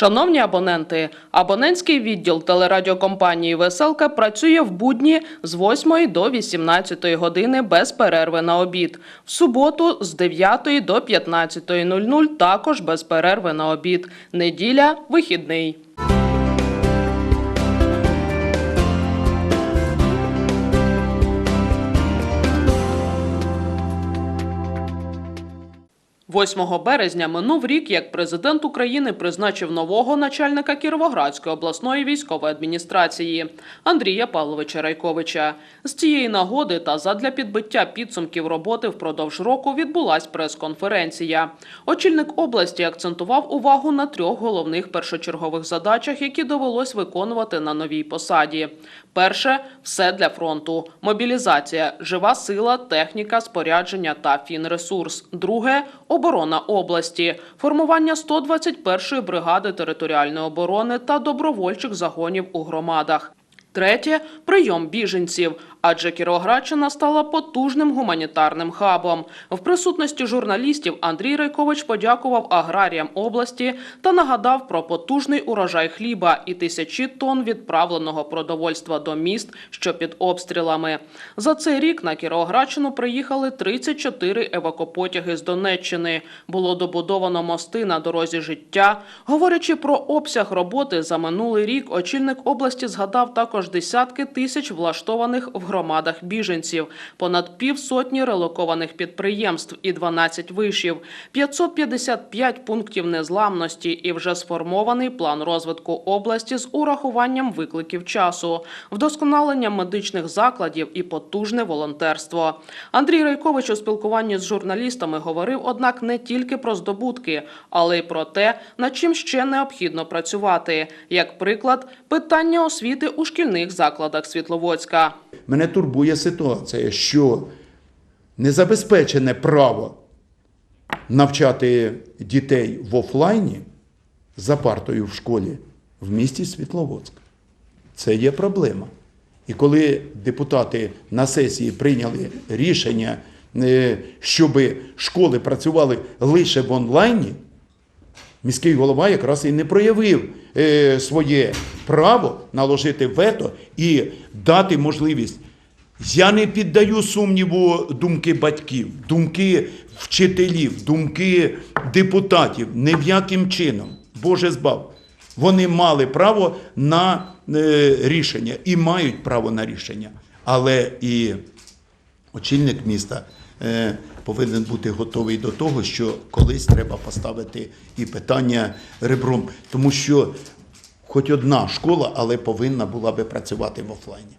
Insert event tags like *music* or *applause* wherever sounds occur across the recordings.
Шановні абоненти, абонентський відділ телерадіокомпанії Веселка працює в будні з 8 до 18 години без перерви на обід. В суботу з 9 до 15.00 також без перерви на обід. Неділя вихідний. – 8 березня минув рік, як президент України призначив нового начальника Кіровоградської обласної військової адміністрації Андрія Павловича Райковича. З цієї нагоди та задля підбиття підсумків роботи впродовж року відбулась прес-конференція. Очільник області акцентував увагу на трьох головних першочергових задачах, які довелось виконувати на новій посаді. Перше все для фронту: мобілізація, жива сила, техніка, спорядження та фінресурс. Друге оборона області, формування 121-ї бригади територіальної оборони та добровольчих загонів у громадах. Третє прийом біженців, адже Кіровоградщина стала потужним гуманітарним хабом. В присутності журналістів Андрій Райкович подякував аграріям області та нагадав про потужний урожай хліба і тисячі тонн відправленого продовольства до міст, що під обстрілами. За цей рік на Кіровоградщину приїхали 34 евакопотяги з Донеччини. Було добудовано мости на дорозі життя. Говорячи про обсяг роботи за минулий рік, очільник області згадав також десятки тисяч влаштованих в громадах біженців, понад півсотні релокованих підприємств і 12 вишів, 555 пунктів незламності і вже сформований план розвитку області з урахуванням викликів часу, вдосконалення медичних закладів і потужне волонтерство. Андрій Райкович у спілкуванні з журналістами говорив, однак, не тільки про здобутки, але й про те, над чим ще необхідно працювати. Як приклад, питання освіти у шкільних закладах Світловодська. Мене турбує ситуація, що незабезпечене право навчати дітей в офлайні за партою в школі в місті Світловодськ. Це є проблема. І коли депутати на сесії прийняли рішення, е, щоб школи працювали лише в онлайні, міський голова якраз і не проявив е, своє право наложити вето і дати можливість. Я не піддаю сумніву думки батьків, думки вчителів, думки депутатів. Ні в яким чином. Боже збав. Вони мали право на е, рішення і мають право на рішення. Але і очільник міста е, повинен бути готовий до того, що колись треба поставити і питання ребром, тому що хоч одна школа, але повинна була би працювати в офлайні.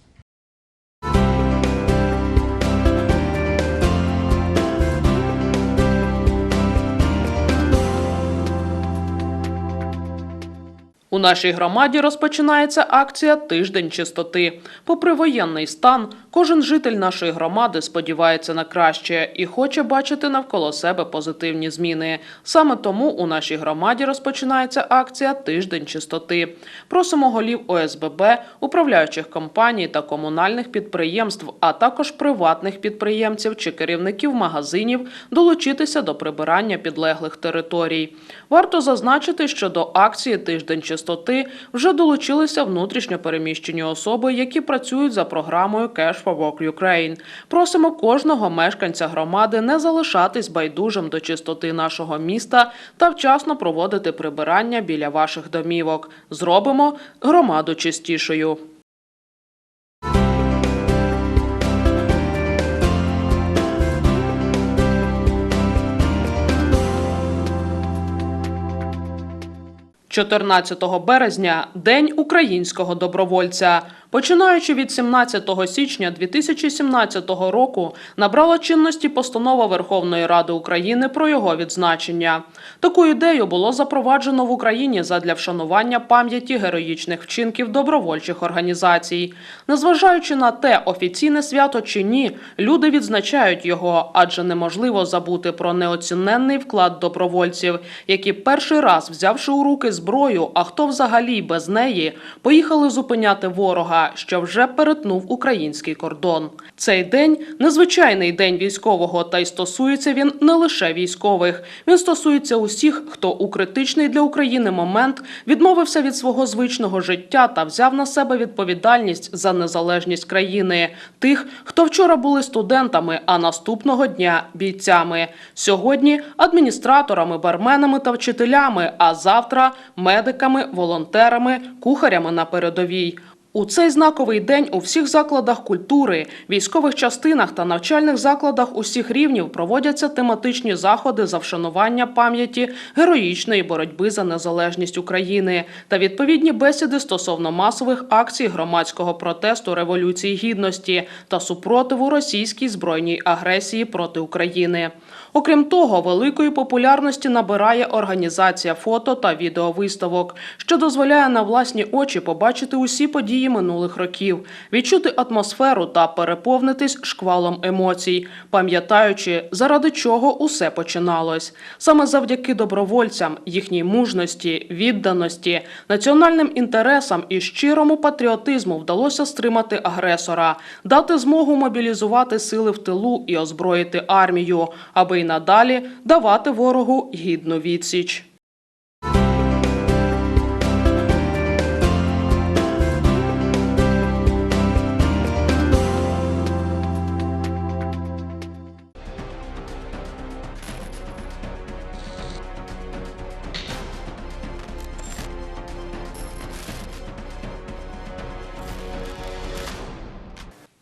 У нашій громаді розпочинається акція Тиждень чистоти. Попри воєнний стан, кожен житель нашої громади сподівається на краще і хоче бачити навколо себе позитивні зміни. Саме тому у нашій громаді розпочинається акція Тиждень чистоти. Просимо голів ОСББ, управляючих компаній та комунальних підприємств, а також приватних підприємців чи керівників магазинів долучитися до прибирання підлеглих територій. Варто зазначити, що до акції Тиждень чистоти вже долучилися внутрішньо переміщені особи, які працюють за програмою Cash for Ukraine. Просимо кожного мешканця громади не залишатись байдужим до чистоти нашого міста та вчасно проводити прибирання біля ваших домівок. Зробимо громаду чистішою. – 14 березня День українського добровольця. Починаючи від 17 січня 2017 року набрала чинності постанова Верховної Ради України про його відзначення. Таку ідею було запроваджено в Україні задля вшанування пам'яті героїчних вчинків добровольчих організацій. Незважаючи на те, офіційне свято чи ні, люди відзначають його, адже неможливо забути про неоціненний вклад добровольців, які перший раз, взявши у руки зброю, а хто взагалі без неї, поїхали зупиняти ворога, що вже перетнув український кордон. Цей день незвичайний день військового, та й стосується він не лише військових. Він стосується усіх, хто у критичний для України момент відмовився від свого звичного життя та взяв на себе відповідальність за незалежність країни. Тих, хто вчора були студентами, а наступного дня бійцями. Сьогодні адміністраторами, барменами та вчителями, а завтра медиками, волонтерами, кухарями на передовій. У цей знаковий день у всіх закладах культури, військових частинах та навчальних закладах усіх рівнів проводяться тематичні заходи за вшанування пам'яті героїчної боротьби за незалежність України та відповідні бесіди стосовно масових акцій громадського протесту Революції Гідності та супротиву російській збройній агресії проти України. Окрім того, великої популярності набирає організація фото та відеовиставок, що дозволяє на власні очі побачити усі події минулих років, відчути атмосферу та переповнитись шквалом емоцій, пам'ятаючи, заради чого усе починалось. Саме завдяки добровольцям, їхній мужності, відданості, національним інтересам і щирому патріотизму вдалося стримати агресора, дати змогу мобілізувати сили в тилу і озброїти армію, аби й надалі давати ворогу гідну відсіч.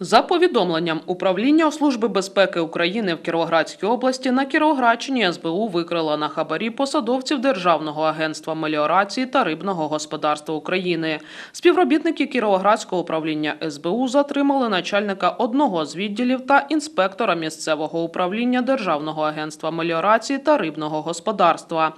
За повідомленням управління Служби безпеки України в Кіровоградській області на Кіровоградщині СБУ викрила на хабарі посадовців Державного агентства меліорації та рибного господарства України. Співробітники Кіровоградського управління СБУ затримали начальника одного з відділів та інспектора місцевого управління Державного агентства меліорації та рибного господарства.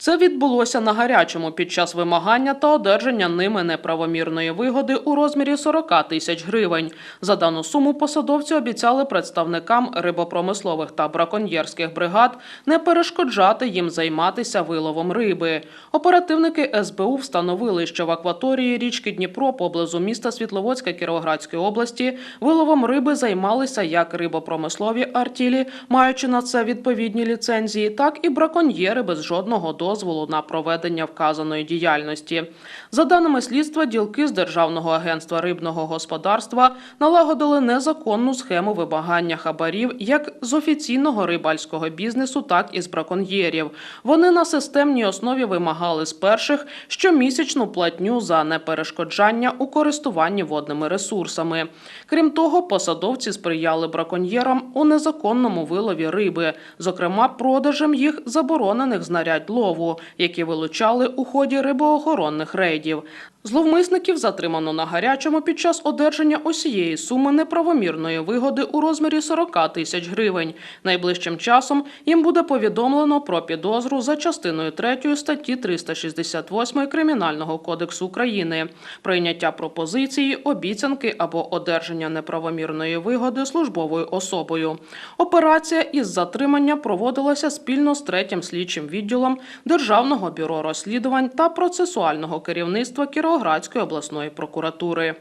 Це відбулося на гарячому під час вимагання та одержання ними неправомірної вигоди у розмірі 40 тисяч гривень. За дану суму посадовці обіцяли представникам рибопромислових та браконьєрських бригад не перешкоджати їм займатися виловом риби. Оперативники СБУ встановили, що в акваторії річки Дніпро поблизу міста Світловодська Кіровоградської області виловом риби займалися як рибопромислові артілі, маючи на це відповідні ліцензії, так і браконьєри без жодного дозволу на проведення вказаної діяльності. За даними слідства, ділки з Державного агентства рибного господарства налагодили незаконну схему вимагання хабарів як з офіційного рибальського бізнесу, так і з браконьєрів. Вони на системній основі вимагали з перших щомісячну платню за неперешкоджання у користуванні водними ресурсами. Крім того, посадовці сприяли браконьєрам у незаконному вилові риби, зокрема продажем їх заборонених знарядь лову, які вилучали у ході рибоохоронних рейдів. Зловмисників затримано на гарячому під час одержання усієї суми неправомірної вигоди у розмірі 40 тисяч гривень. Найближчим часом їм буде повідомлено про підозру за частиною 3 статті 368 Кримінального кодексу України, прийняття пропозиції, обіцянки або одержання неправомірної вигоди службовою особою. Операція із затримання проводилася спільно з третім слідчим відділом Державного бюро розслідувань та процесуального керівництва Кіровоградської обласної прокуратури.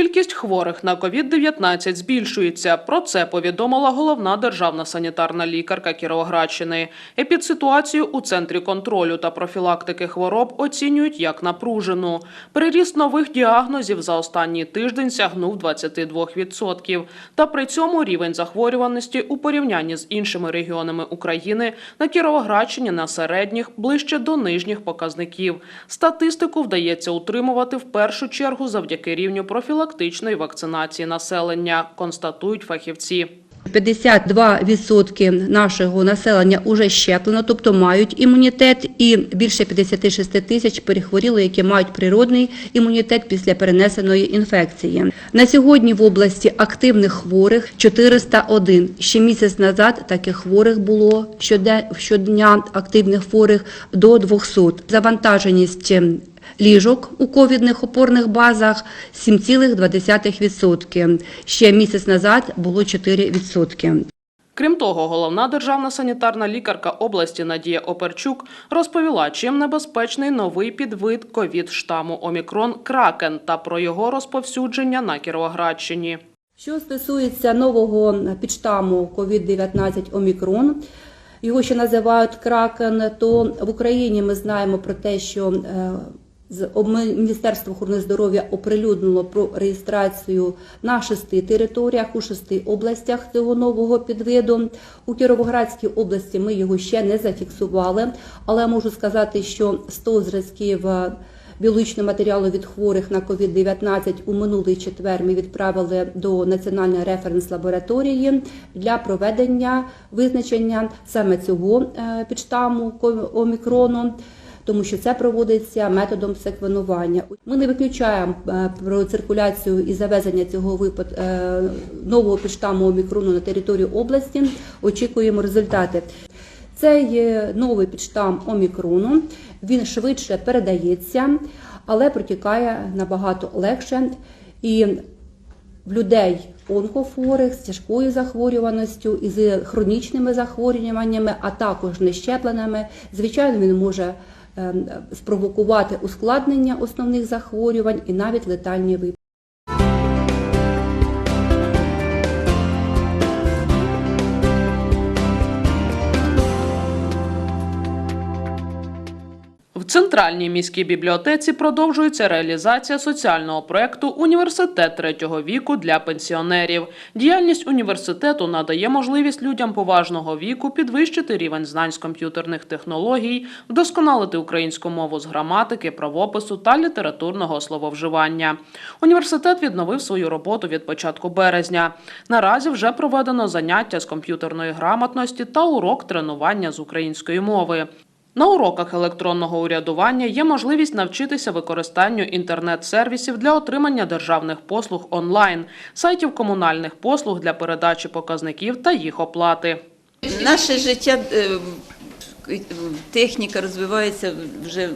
Кількість хворих на COVID-19 збільшується. Про це повідомила головна державна санітарна лікарка Кіровоградщини. Епідситуацію у центрі контролю та профілактики хвороб оцінюють як напружену. Приріст нових діагнозів за останній тиждень сягнув 22%. Та при цьому рівень захворюваності у порівнянні з іншими регіонами України на Кіровоградщині на середніх ближче до нижніх показників. Статистику вдається утримувати в першу чергу завдяки рівню профілактичної вакцинації населення, констатують фахівці. 52% нашого населення вже щеплено, тобто мають імунітет, і більше 56 тисяч перехворіли, які мають природний імунітет після перенесеної інфекції. На сьогодні в області активних хворих 401. Ще місяць назад таких хворих було щодня активних хворих до 200. Завантаженість ліжок у ковідних опорних базах 7,2%. Ще місяць назад було 4%. Крім того, головна державна санітарна лікарка області Надія Оперчук розповіла, чим небезпечний новий підвид ковід штаму Омікрон Кракен та про його розповсюдження на Кіровоградщині. Що стосується нового підштаму COVID-19 Омікрон, його ще називають кракен, то в Україні ми знаємо про те, що е, Міністерство охорони здоров'я оприлюднило про реєстрацію на шести територіях у шести областях цього нового підвиду. У Кіровоградській області ми його ще не зафіксували, але можу сказати, що 100 зразків е, біологічного матеріалу від хворих на COVID-19 у минулий четвер ми відправили до Національної референс-лабораторії для проведення визначення саме цього е, підштаму омікрону. Тому що це проводиться методом секвенування. Ми не виключаємо е, про циркуляцію і завезення цього випад е, нового підштаму омікрону на територію області. Очікуємо результати. Цей новий підштам омікрону він швидше передається, але протікає набагато легше. І в людей онкохворих з тяжкою захворюваністю і з хронічними захворюваннями, а також нещепленими, звичайно, він може спровокувати ускладнення основних захворювань і навіть летальні випадки. Центральній міській бібліотеці продовжується реалізація соціального проекту Університет третього віку для пенсіонерів. Діяльність університету надає можливість людям поважного віку підвищити рівень знань з комп'ютерних технологій, вдосконалити українську мову з граматики, правопису та літературного слововживання. Університет відновив свою роботу від початку березня. Наразі вже проведено заняття з комп'ютерної грамотності та урок тренування з української мови. На уроках електронного урядування є можливість навчитися використанню інтернет-сервісів для отримання державних послуг онлайн, сайтів комунальних послуг для передачі показників та їх оплати. Наше життя, е, техніка розвивається вже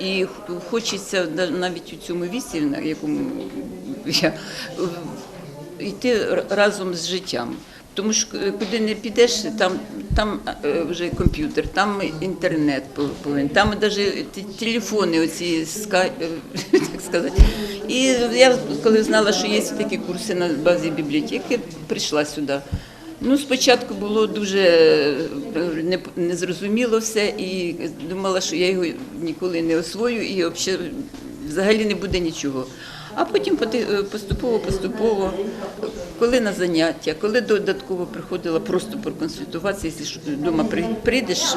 і хочеться навіть у цьому віці, на якому я е, йти разом з життям. Тому що е, куди не підеш, там, там е, вже комп'ютер, там інтернет повинен, там навіть телефони, оці е, *laughs* так сказати. І я коли знала, що є такі курси на базі бібліотеки, прийшла сюди. Ну, спочатку було дуже незрозуміло все, і думала, що я його ніколи не освою і взагалі, не буде нічого. А потім е, поступово, поступово, коли на заняття, коли додатково приходила просто проконсультуватися, якщо вдома прийдеш,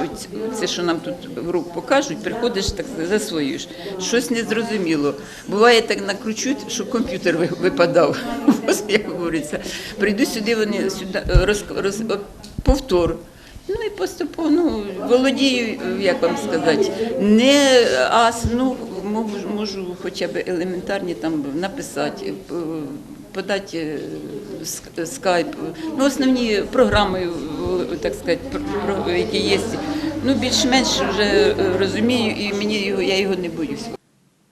це, що нам тут в рук покажуть, приходиш так засвоюєш. Щось незрозуміло. Буває так накручуть, що комп'ютер ви- випадав. *laughs* Як говориться. Прийду сюди, вони сюди е, роз, роз, повтор. Ну і поступово ну, володію, як вам сказати, не ас, ну можу, можу хоча б елементарні там написати, п- подати е, скайп. Ну, основні програми, так сказати, які є. Ну, більш-менш вже е, розумію, і мені його я його не боюсь.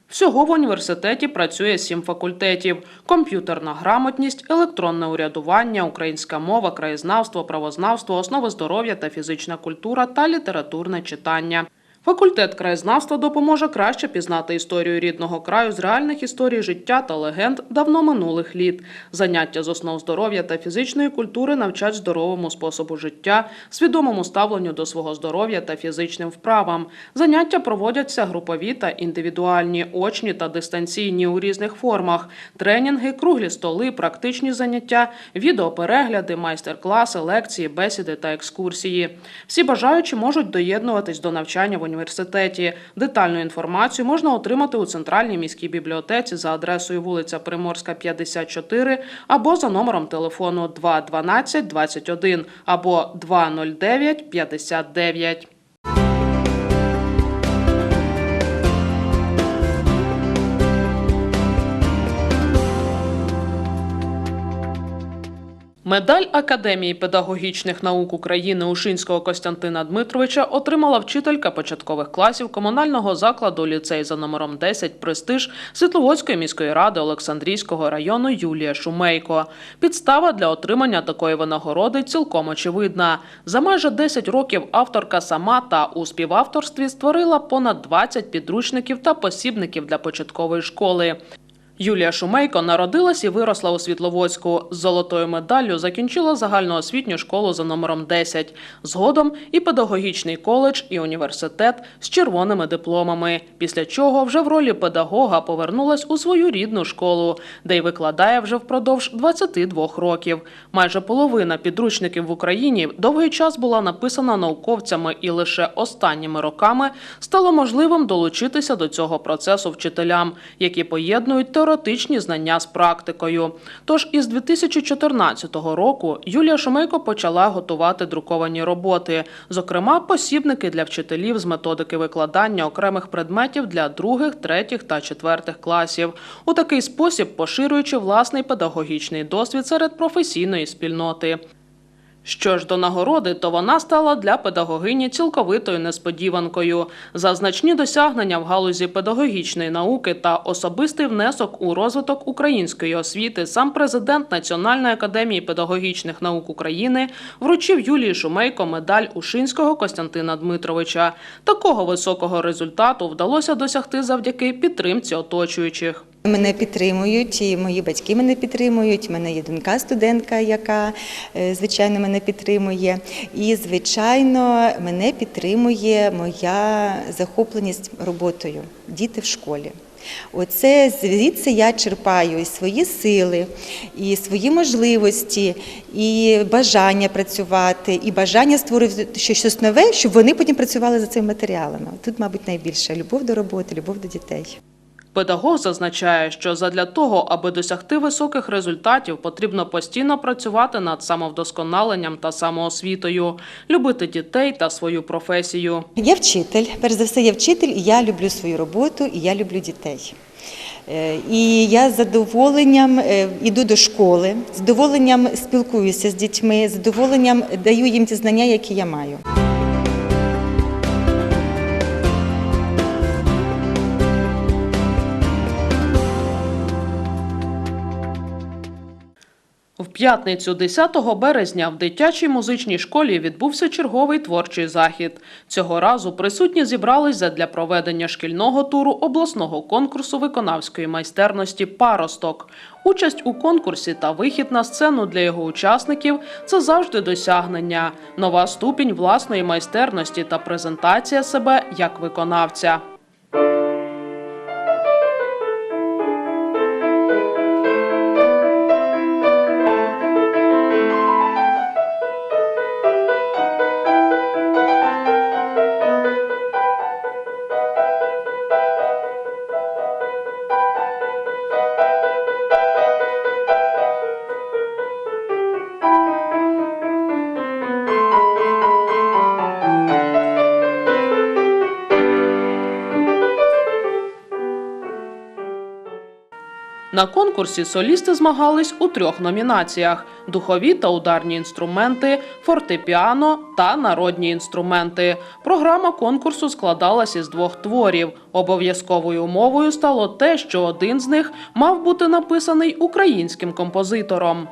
Всього в університеті працює сім факультетів: комп'ютерна грамотність, електронне урядування, українська мова, краєзнавство, правознавство, основи здоров'я та фізична культура та літературне читання. Факультет краєзнавства допоможе краще пізнати історію рідного краю з реальних історій життя та легенд давно минулих літ. Заняття з основ здоров'я та фізичної культури навчать здоровому способу життя, свідомому ставленню до свого здоров'я та фізичним вправам. Заняття проводяться групові та індивідуальні, очні та дистанційні у різних формах. Тренінги, круглі столи, практичні заняття, відеоперегляди, майстер-класи, лекції, бесіди та екскурсії. Всі бажаючі можуть доєднуватись до навчання в університеті. Детальну інформацію можна отримати у центральній міській бібліотеці за адресою вулиця Приморська, 54 або за номером телефону 212 21 або 209 59. Медаль Академії педагогічних наук України Ушинського Костянтина Дмитровича отримала вчителька початкових класів комунального закладу ліцей за номером 10 «Престиж» Світловодської міської ради Олександрійського району Юлія Шумейко. Підстава для отримання такої винагороди цілком очевидна. За майже 10 років авторка сама та у співавторстві створила понад 20 підручників та посібників для початкової школи. Юлія Шумейко народилась і виросла у Світловодську. З золотою медаллю закінчила загальноосвітню школу за номером 10. Згодом і педагогічний коледж, і університет з червоними дипломами. Після чого вже в ролі педагога повернулась у свою рідну школу, де й викладає вже впродовж 22 років. Майже половина підручників в Україні довгий час була написана науковцями, і лише останніми роками стало можливим долучитися до цього процесу вчителям, які поєднують теоретичні знання з практикою. Тож із 2014 року Юлія Шумейко почала готувати друковані роботи, зокрема посібники для вчителів з методики викладання окремих предметів для других, третіх та четвертих класів. У такий спосіб поширюючи власний педагогічний досвід серед професійної спільноти. Що ж до нагороди, то вона стала для педагогині цілковитою несподіванкою. За значні досягнення в галузі педагогічної науки та особистий внесок у розвиток української освіти сам президент Національної академії педагогічних наук України вручив Юлії Шумейко медаль Ушинського Костянтина Дмитровича. Такого високого результату вдалося досягти завдяки підтримці оточуючих. Мене підтримують, і мої батьки мене підтримують. У мене є донька студентка, яка е, звичайно мене підтримує. І звичайно, мене підтримує моя захопленість роботою діти в школі. Оце звідси я черпаю і свої сили, і свої можливості, і бажання працювати, і бажання створити щось нове, щоб вони потім працювали за цими матеріалами. Тут, мабуть, найбільше любов до роботи, любов до дітей. Педагог зазначає, що задля того, аби досягти високих результатів, потрібно постійно працювати над самовдосконаленням та самоосвітою, любити дітей та свою професію. Я вчитель, перш за все, я вчитель, і я люблю свою роботу, і я люблю дітей. Е, І я з задоволенням е, йду до школи, з задоволенням спілкуюся з дітьми, з задоволенням даю їм ті знання, які я маю. В п'ятницю 10 березня в дитячій музичній школі відбувся черговий творчий захід. Цього разу присутні зібрались задля проведення шкільного туру обласного конкурсу виконавської майстерності Паросток. Участь у конкурсі та вихід на сцену для його учасників це завжди досягнення, нова ступінь власної майстерності та презентація себе як виконавця. На конкурсі солісти змагались у трьох номінаціях: духові та ударні інструменти, фортепіано та народні інструменти. Програма конкурсу складалась із двох творів. Обов'язковою умовою стало те, що один з них мав бути написаний українським композитором.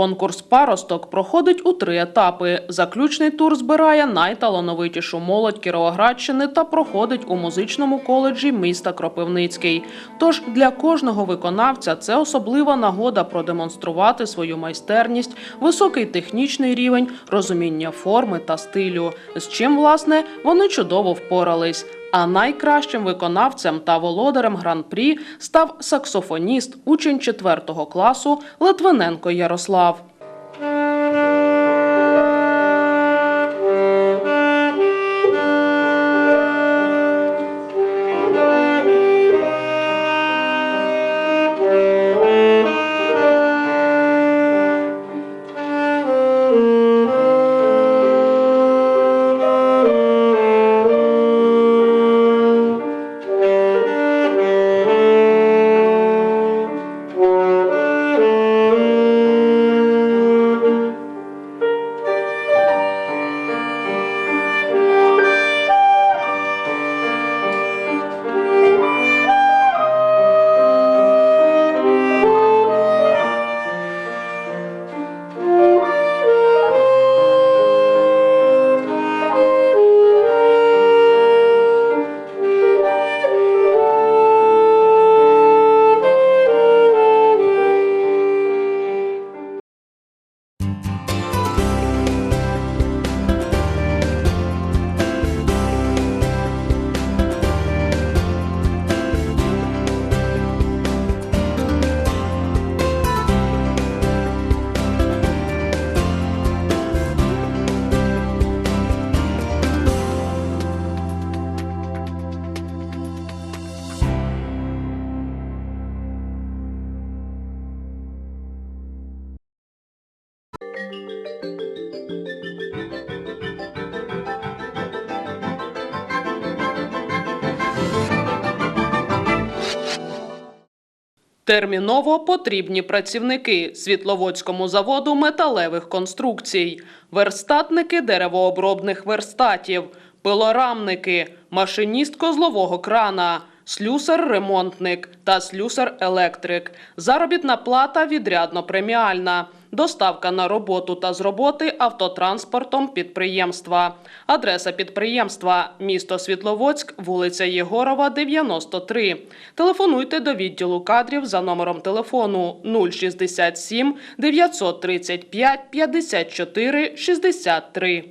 Конкурс паросток проходить у три етапи. Заключний тур збирає найталановитішу молодь Кіровоградщини та проходить у музичному коледжі міста Кропивницький. Тож для кожного виконавця це особлива нагода продемонструвати свою майстерність, високий технічний рівень, розуміння форми та стилю, з чим, власне, вони чудово впорались. А найкращим виконавцем та володарем гран-прі став саксофоніст, учень 4 класу Литвиненко Ярослав. Терміново потрібні працівники Світловодському заводу металевих конструкцій, верстатники деревообробних верстатів, пилорамники, машиніст козлового крана, слюсар-ремонтник та слюсар-електрик. Заробітна плата відрядно преміальна. Доставка на роботу та з роботи автотранспортом підприємства. Адреса підприємства місто Світловодськ, вулиця Єгорова, 93. Телефонуйте до відділу кадрів за номером телефону 067 935 54 63.